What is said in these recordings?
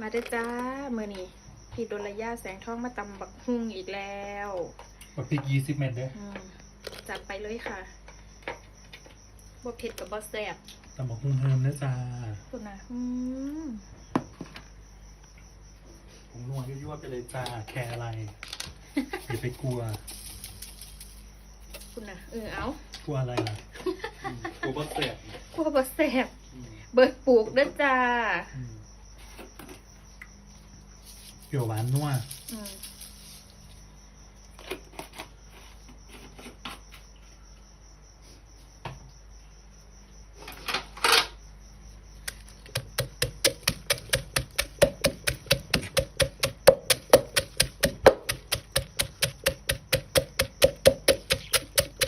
มาเด้อจ้ามือนี้พี่ดลยาแสงทองมาตำบักฮุ่งอีกแล้วบักพริกยี่สิบเม็ดเด้ออืมจัดไปเลยค่ะบ่เผ็ดกับบ่แซ่บตำบักหุ่งเฮิมนะจ้าคุณนะอืมผมนวดยั่วๆไปเลยจ้า แคร์อะไร อย่าไปกลัว คุณนะเออเอากลัวอะไรล่ะ กลัวบดเสียบกลัวบ่แซ่บเบิดปลูกเด้อจ้า เปรี้ยวหวานนัวอืม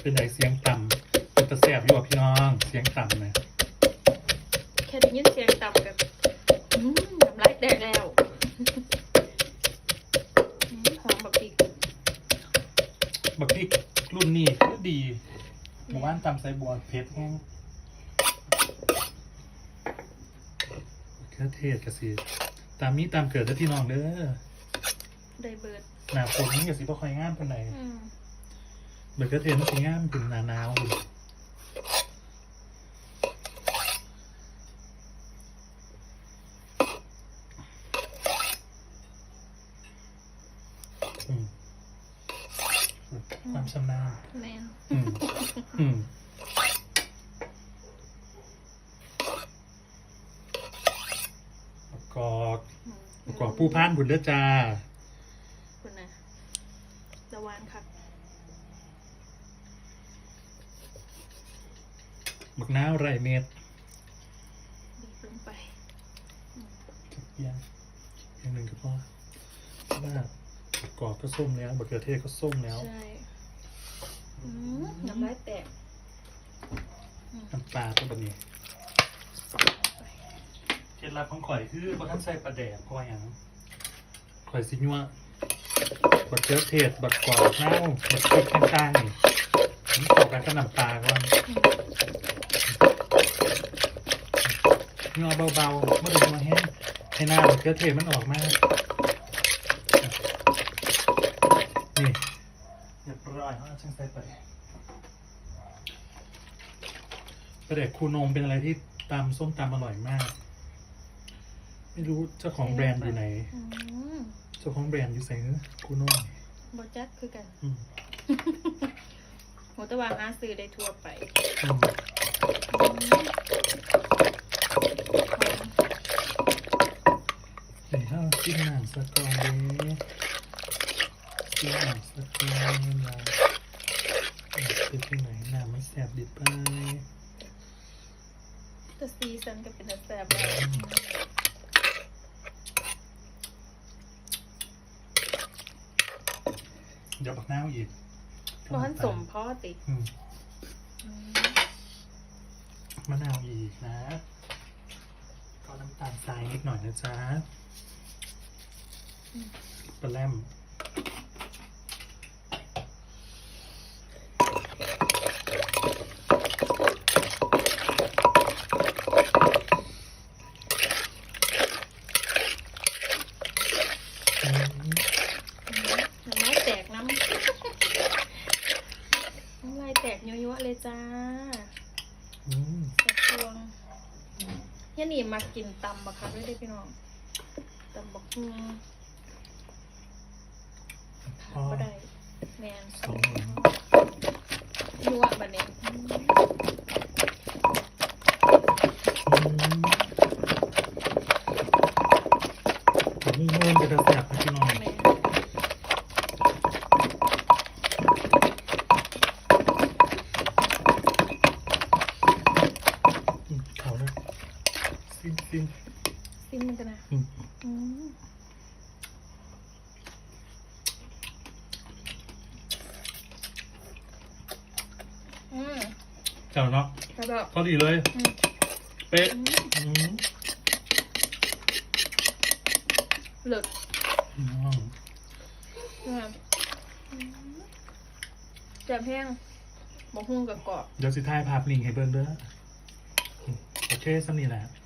เป็นไหนเสียงต่ำเป็นตะแสบอยู่อะพี่น้อง เสียงต่ำนะแค่ได้ยินเสียงต่ำกับอืมน้ำลายแตกแล้วอืมหอมบักพริก บักพริกรุ่นนี้ก็ดีหมู่บ้านตำไซบัวเพชรแห้งเครือเทศกระสีตามนี้ตามเกิดแล้วพี่น้องเด้อได้เบิดหนาฝนนี่กระสีบ่ค่อยงามปานใดอืมเบิกเกอร์เทนมันสิงามถึงหนาหนาวอยู่อืม ความชำนาญแม่นอืมอืมประกอบอืมประกอบผู้พานบุญเด้อจ้า คุณนะระวานค่ะบักน้าวไรเม็ดบีบลงไปทุกอย่างอย่างหนึ่งก็พอเพราะว่าประกอบก็ส้มแล้วบักเกอร์เทศก็ส้มแล้ว ใช่ อืมน้ำลายแตกอืมน้ำปลาตัวแบบนี้เคล็ดลับของข่อยคือบักท่านใส่ปลาแดกเพราะว่าอย่างข่อยสิญัวบักเกอร์เทศบักกรอบเน่าบักพริกต่างๆนี่มันเข้ากันกับน้ำปลาก่อนอืมงอเบาๆไม่ต้องมาแห้งให้หน้าบักเกอร์เทศมันออกมานี่ เรียบร้อยแล้วช่างใส่ปลาแดกปลาแดกคูนมเป็นอะไรที่ตำส้มตำอร่อยมาก ไม่รู้เจ้าของแบรนด์อยู่ไหน อืมเจ้าของแบรนด์อยู่ไหนคูนมบอจักคือกันอืมโหแตะวาหาซื้อได้ทั่วไปอืมอืมหอมเดี๋ยวเราจิ้มหนังสะกอนเลยจิ้มหนังสะกอนเรา ไปที่ไหนหนามันแสบดิบไปแตะซีซันก็เป็นตะแสบแล้วเดี๋ยวบักน้าวอีกเพราะท่านสมพ่อติอืมอืมมะนาวอีกนะ ก็น้ำตาลทรายนิดหน่อยนะจ๊ะปลาแรมอืม น้ำลายแตกน้ำ น้ำลายแตกยั่วๆเลยจ้าอืมแตกพวงยันนี่มากินตำบักคับด้วยเด้อพี่น้องตำบักฮุง พอ ก็ได้แมน สองหมื่น ยั่วบัดนี้อืม ผมเงินจะแสบนะพี่น้อง แมน อืมเขานะ ซิมซิมซิมมันกันนะอืมอืมอืมเจ้าเนาะแล้วก็ พอดีเลย อืม เป๊ะอืมอืมเลิศอืมอืมแจ่บแห้งบะฮุ่งกับกรอบ เดี๋ยวสิท้ายภาพลิงก์ให้เบิ้ลเด้ออืมโอเคสำนีแหละ